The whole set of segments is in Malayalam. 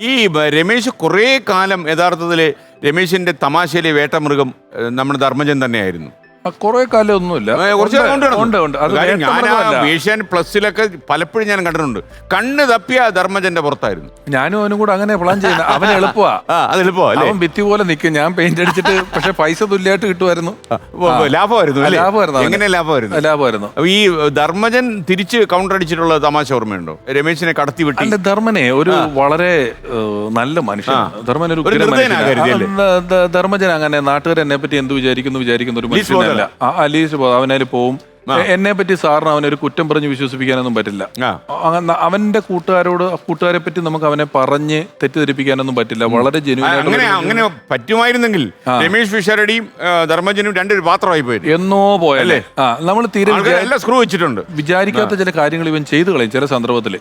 ഈ രമേശ് കുറേ കാലം യഥാർത്ഥത്തിൽ രമേശിന്റെ തമാശയിലെ വേട്ടമൃഗം നമ്മുടെ ധർമ്മജൻ തന്നെയായിരുന്നു. കുറെ കാലം ഒന്നുമില്ല. ഉണ്ട് ഉണ്ട് അത് ഞാൻ ആ വേട്ടമൃഗമല്ല. ഏഷ്യൻ പ്ലസിലൊക്കെ പലപ്പോഴും ഞാൻ കണ്ടിട്ടുണ്ട്. കണ്ണ് തപ്പിയ ധർമ്മജന്റെ പുറത്തായിരുന്നു. ഞാനും അവനും കൂടെ അങ്ങനെ പ്ലാൻ ചെയ്യുന്നത് അവൻ എളുപ്പമാ. ആ അതെളുപ്പോ അല്ലേ? അവൻ ഭിത്തി പോലെ നിൽക്കും ഞാൻ പെയിന്റ് അടിച്ചിട്ട് പക്ഷെ പൈസ തുല്യമായിട്ട് കിട്ടുമായിരുന്നു. ലാഭമായിരുന്നു അല്ലേ? ലാഭമായിരുന്നു അവന്. എങ്ങനെ ലാഭമായിരുന്നു ലാഭമായിരുന്നു. അപ്പൊ ഈ ധർമ്മജൻ തിരിച്ച് കൗണ്ടർ അടിച്ചിട്ടുള്ള തമാശ ഓർമ്മയുണ്ടോ? രമേശിനെ കടത്തി വിട്ടി. അല്ല ധർമ്മനെ ഒരു വളരെ ഏഹ്, നല്ല മനുഷ്യൻ. ധർമ്മൻ ഒരു ഒരു ഉഗ്ര നിർദ്ദയനാ മനുഷ്യനാ. കരുതിയല്ലേ? ആ, ധ- ധർമ്മജൻ അങ്ങനെ നാട്ടുകാർ എന്നെ പറ്റി എന്ത് വിചാരിക്കുന്നു വിചാരിക്കുന്ന ഒരു ലീസ് മനുഷ്യനല്ല അലീസ് അവനതിൽ പോവും. എന്നെ പറ്റി സാറിന് അവനൊരു കുറ്റം പറഞ്ഞ് വിശ്വസിപ്പിക്കാനൊന്നും പറ്റില്ല. അവന്റെ കൂട്ടുകാരോട് കൂട്ടുകാരെ പറ്റി നമുക്ക് അവനെ പറഞ്ഞ് തെറ്റിദ്ധരിപ്പിക്കാനൊന്നും പറ്റില്ല. വളരെ അങ്ങനെ അങ്ങനെ പറ്റുമായിരുന്നെങ്കിൽ രമേശ് ഫിഷറുടെയും ധർമ്മജനും രണ്ടൊരു പാത്രമായി പോയി. എന്നോ പോയല്ലേ? നമ്മൾ തീരെ സ്ക്രൂ വെച്ചിട്ടുണ്ട്. വിചാരിക്കാത്ത ചില കാര്യങ്ങൾ ഇവൻ ചെയ്തു കളയും ചില സന്ദർഭത്തിൽ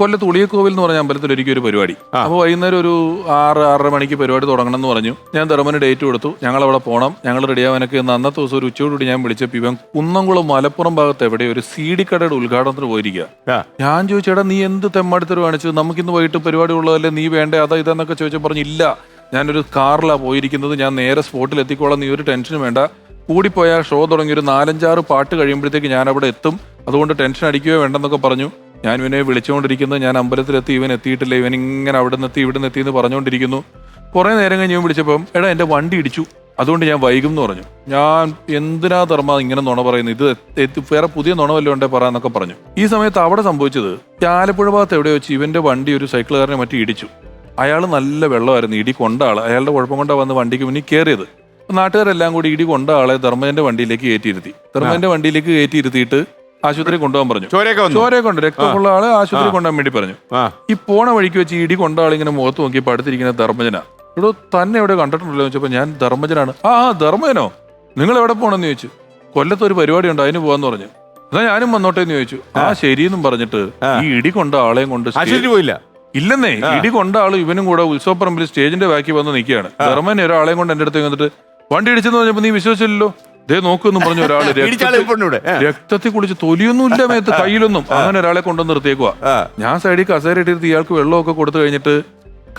കൊല്ലത്ത് ഉളിയക്കോവിൽ എന്ന് പറഞ്ഞ അമ്പലത്തിൽ ഒരിക്കലും ഒരു പരിപാടി അപ്പോൾ വൈകുന്നേരം ഒരു ആറ് ആറര മണിക്ക് പരിപാടി തുടങ്ങണം എന്ന് പറഞ്ഞു. ഞാൻ ധർമ്മന് ഡേറ്റ് കൊടുത്തു. ഞങ്ങൾ അവിടെ പോകണം ഞങ്ങൾ റെഡിയാവാനൊക്കെ അന്നത്തെ ദിവസം ഒരു ഉച്ചയോടുകൂടി ഞാൻ വിളിച്ചപ്പോൾ ഇവൻ കുന്നംകുളം മലപ്പുറം ഭാഗത്ത് എവിടെ ഒരു സി ഡി കടയുടെ ഉദ്ഘാടനത്തിന് പോയിരിക്കുക ഞാൻ ചോദിച്ചേടാ നീ എന്ത് തെമ്മാടിത്തരം കാണിച്ചു? നമുക്ക് ഇന്ന് വൈകിട്ട് പരിപാടി ഉള്ളതല്ലേ? നീ വേണ്ടേ? അതാ ഇതെന്നൊക്കെ ചോദിച്ചാൽ പറഞ്ഞു ഇല്ല ഞാനൊരു കാറിലാണ് പോയിരിക്കുന്നത്. ഞാൻ നേരെ സ്പോട്ടിൽ എത്തിക്കോളാം. നീ ഒരു ടെൻഷനും വേണ്ട. കൂടിപ്പോയാൽ ഷോ തുടങ്ങി ഒരു നാലഞ്ചാറ് പാട്ട് കഴിയുമ്പോഴത്തേക്ക് ഞാൻ അവിടെ എത്തും. അതുകൊണ്ട് ടെൻഷൻ അടിക്കുകയോ വേണ്ടെന്നൊക്കെ പറഞ്ഞു. ഞാൻ ഇവനെ വിളിച്ചുകൊണ്ടിരിക്കുന്നു ഞാൻ അമ്പലത്തിലെത്തി ഇവൻ എത്തിയിട്ടില്ല. ഇവൻ ഇങ്ങനെ അവിടെ നിന്ന് എത്തി ഇവിടെ നിന്ന് എത്തി എന്ന് പറഞ്ഞുകൊണ്ടിരിക്കുന്നു കുറേ നേരം കഴിഞ്ഞ് ഇവൻ വിളിച്ചപ്പം എടാ എന്റെ വണ്ടി ഇടിച്ചു. അതുകൊണ്ട് ഞാൻ വൈകും എന്ന് പറഞ്ഞു. ഞാൻ എന്തിനാ ധർമ്മ ഇങ്ങനെ നുണ പറയുന്നത്? ഇത് വേറെ പുതിയ നുണ വല്ലതും ഉണ്ടേ പറയാന്നൊക്കെ പറഞ്ഞു. ഈ സമയത്ത് അവിടെ സംഭവിച്ചത് ചാലപ്പുഴ ആലപ്പുഴ ഭാഗത്ത് എവിടെ വെച്ച് ഇവന്റെ വണ്ടി ഒരു സൈക്കിളുകാരനെ മറ്റും ഇടിച്ചു. അയാൾ നല്ല വെള്ളമായിരുന്നു ഇടി കൊണ്ട ആൾ. അയാളുടെ കുഴപ്പം കൊണ്ടാ വന്ന് വണ്ടിക്ക് മുന്നിൽ കയറിയത് നാട്ടുകാരെല്ലാം കൂടി ഇടി കൊണ്ട ആളെ ധർമ്മന്റെ വണ്ടിയിലേക്ക് കയറ്റിയിരുത്തി. ധർമ്മന്റെ വണ്ടിയിലേക്ക് കയറ്റിയിരുത്തിയിട്ട് ആശുപത്രി കൊണ്ടുപോകാൻ പറഞ്ഞു. ചോരയൊക്കെ കൊണ്ട് ഉണ്ട്. രക്തമുള്ള ആളെ ആശുപത്രി കൊണ്ടുപോകാൻ വേണ്ടി പറഞ്ഞു. ഈ പോണ വഴിക്ക് വെച്ച് ഇടി കൊണ്ട ആളിങ്ങനെ മുഖത്ത് നോക്കി പടുത്തിരിക്കുന്ന ധർമ്മജന. ഇവിടെ തന്നെ എവിടെ കണ്ടിട്ടുണ്ടല്ലോ എന്ന് ചോദിച്ചപ്പോൾ ഞാൻ ധർമ്മജനാണ്. ആ ആ ധർമ്മജനോ? നിങ്ങൾ എവിടെ പോകണമെന്ന് ചോദിച്ചു. കൊല്ലത്ത് ഒരു പരിപാടി ഉണ്ട് അതിന് പോവാന്ന് പറഞ്ഞു. എന്നാ ഞാനും വന്നോട്ടെ എന്ന് ചോദിച്ചു. ആ ശരിയെന്നും പറഞ്ഞിട്ട് ഈ ഇടി കൊണ്ട ആളെയും കൊണ്ട് ആശുപത്രി പോയില്ല. ഇല്ലെന്നേ ഇടി കൊണ്ട ആൾ ഇവനും കൂടെ ഉത്സവപ്പറമ്പിൽ സ്റ്റേജിന്റെ ബാക്കി വന്ന് നിൽക്കുകയാണ്. ധർമ്മൻ ഒരാളെയും കൊണ്ട് എന്റെ അടുത്ത് വന്നിട്ട് വണ്ടി ഇടിച്ചെന്ന് പറഞ്ഞപ്പോ നീ വിശ്വസിച്ചില്ലല്ലോ? ദേ നോക്കുമെന്നും പറഞ്ഞു ഒരാൾ രക്തത്തിൽ- കുളിച്ച് തൊലിയൊന്നും ഇല്ല മേത്ത് കയ്യിലൊന്നും. അങ്ങനെ ഒരാളെ കൊണ്ടുവന്ന് നിർത്തിയേക്കുവാ. ഞാൻ സൈഡിൽ കസേര ഇട്ടിരുത്തി ഇയാൾക്ക് വെള്ളമൊക്കെ കൊടുത്തു കഴിഞ്ഞിട്ട്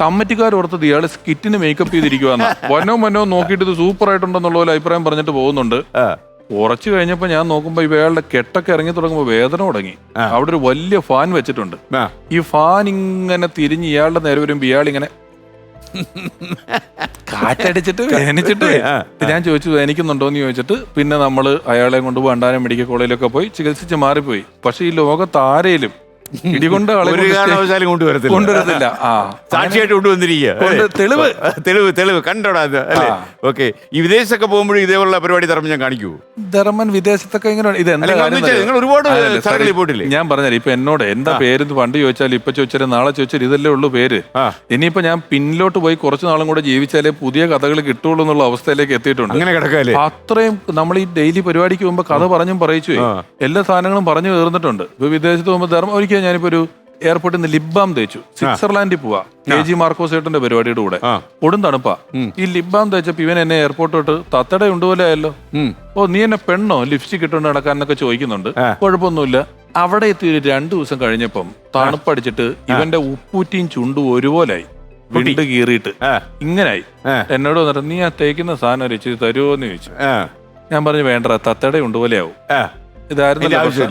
കമ്മിറ്റിക്കാർ ഓർത്തത് ഇയാൾ സ്കിറ്റിന് മേക്കപ്പ് ചെയ്തിരിക്കുവാന്ന്. വനോ മനോ നോക്കിയിട്ട് ഇത് സൂപ്പർ ആയിട്ടുണ്ടെന്നുള്ള പോലെ അഭിപ്രായം പറഞ്ഞിട്ട് പോകുന്നുണ്ട്. ഉറച്ചു കുറച്ച് കഴിഞ്ഞപ്പോ ഞാൻ നോക്കുമ്പോ ഇവയാളുടെ കെട്ടൊക്കെ ഇറങ്ങി തുടങ്ങുമ്പോ വേദന തുടങ്ങി. അവിടെ ഒരു വലിയ ഫാൻ വെച്ചിട്ടുണ്ട്. ഈ ഫാൻ ഇങ്ങനെ തിരിഞ്ഞ് ഇയാളുടെ നേരെ വരുമ്പോ ഇയാൾ ഇങ്ങനെ കാറ്റടിച്ചിട്ട് വേദനിച്ചിട്ട് ഞാൻ ചോദിച്ചു വേദനിക്കുന്നുണ്ടോ എന്ന് ചോദിച്ചിട്ട് പിന്നെ നമ്മൾ അയാളെ കൊണ്ട് വണ്ടാനം മെഡിക്കൽ കോളേജിലൊക്കെ പോയി ചികിത്സിച്ച് മാറിപ്പോയി. പക്ഷെ ഈ ലോകത്ത് ആരേലും ഇടികൊണ്ട് ഒരു കാരണവശാലും കൊണ്ടുവരത്തില്ല. കൊണ്ടുവരത്തില്ല. ആ. സാക്ഷിയായിട്ട് കൊണ്ടുവന്നിരിക്കുക കൊണ്ട് തെളിവ്. തെളിവ് തെളിവ് കണ്ടോടാ അത് അല്ലേ? ഓക്കെ. ഈ വിദേശത്തൊക്കെ പോകുമ്പോഴും ഇതേപോലുള്ള പരിപാടി ധർമ്മം ഞാൻ കാണിക്കൂ? ധർമ്മൻ വിദേശത്തൊക്കെ ഇങ്ങനെ ഇത്? നിങ്ങൾ ഒരുപാട് സ്ഥലങ്ങളിൽ പോയിട്ടില്ലേ? ഞാൻ പറഞ്ഞാൽ ഇപ്പൊ എന്നോട് എന്താ പേര് പണ്ട് ചോദിച്ചാൽ ഇപ്പൊ ചോദിച്ചാലും നാളെ ചോദിച്ചാൽ ഇതല്ലേ ഉള്ളൂ പേര്. ഇനിയിപ്പോ ഞാൻ പിന്നിലോട്ട് പോയി കുറച്ച് നാളും കൂടെ ജീവിച്ചാലേ പുതിയ കഥകൾ കിട്ടുള്ളൂ എന്നുള്ള അവസ്ഥയിലേക്ക് എത്തിയിട്ടുണ്ട്. അങ്ങനെ കിടക്കാൽ അത്രയും നമ്മൾ ഈ ഡെയിലി പരിപാടിക്ക് പോകുമ്പോ കഥ പറഞ്ഞും പറയിച്ചു. എല്ലാ സാധനങ്ങളും പറഞ്ഞു തീർന്നിട്ടുണ്ട്. ഇപ്പൊ വിദേശത്ത് പോകുമ്പോൾ ധർമ്മം ഒരിക്കൽ ഞാനിപ്പോ ഒരു എയർപോർട്ടിൽ നിന്ന് ലിബാം തേച്ചു. സ്വിറ്റ്സർലാൻഡിൽ പോവാ. കെ ജി മാർക്കോസ് ഏട്ടന്റെ പരിപാടിയുടെ കൂടെ. ഒടും തണുപ്പാ. ഈ ലിബാം തേച്ചപ്പോ ഇവൻ എന്നെ എയർപോർട്ട് തൊട്ട് തത്തട ഉണ്ടുപോലെ ആയല്ലോ ഓ നീ എന്നെ പെണ്ണോ? ലിപ്സ്റ്റിക് ഇട്ടുകൊണ്ട് എന്നൊക്കെ ചോദിക്കുന്നുണ്ട്. കുഴപ്പമൊന്നുമില്ല. അവിടെ എത്തി ഒരു രണ്ടു ദിവസം കഴിഞ്ഞപ്പം തണുപ്പടിച്ചിട്ട് ഇവന്റെ ഉപ്പൂറ്റിയും ചുണ്ടും ഒരുപോലായി. വിണ്ട് കീറിയിട്ട്. ഇങ്ങനായി. എന്നോട് വന്നിട്ട് നീ ആ തേക്കുന്ന സാധനം ഒരു ഇച്ചിരി തരുമോ എന്ന് ചോദിച്ചു. ഞാൻ പറഞ്ഞു വേണ്ട തത്തയുടെ ഉണ്ടുപോലെയാവും ഇതായിരുന്നു.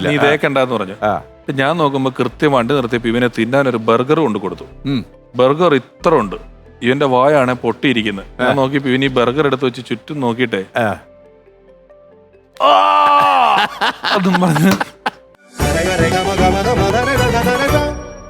നീ തേക്കണ്ടെന്ന് പറഞ്ഞു. ഞാൻ നോക്കുമ്പോൾ കൃത്യമായിട്ട് നിർത്തിയപ്പോൾ നിർത്തിയപ്പോ ഇവനെ തിന്നാൻ ഒരു ബർഗർ കൊണ്ട് കൊടുത്തു. ബർഗർ ഇത്ര ഉണ്ട്. ഇവന്റെ വായാണ് പൊട്ടിയിരിക്കുന്നത്. ഞാൻ നോക്കിയപ്പോ ഇവൻ ഈ ബർഗർ എടുത്ത് വെച്ച് ചുറ്റും നോക്കിട്ടെ ആ. അതും പറഞ്ഞ്.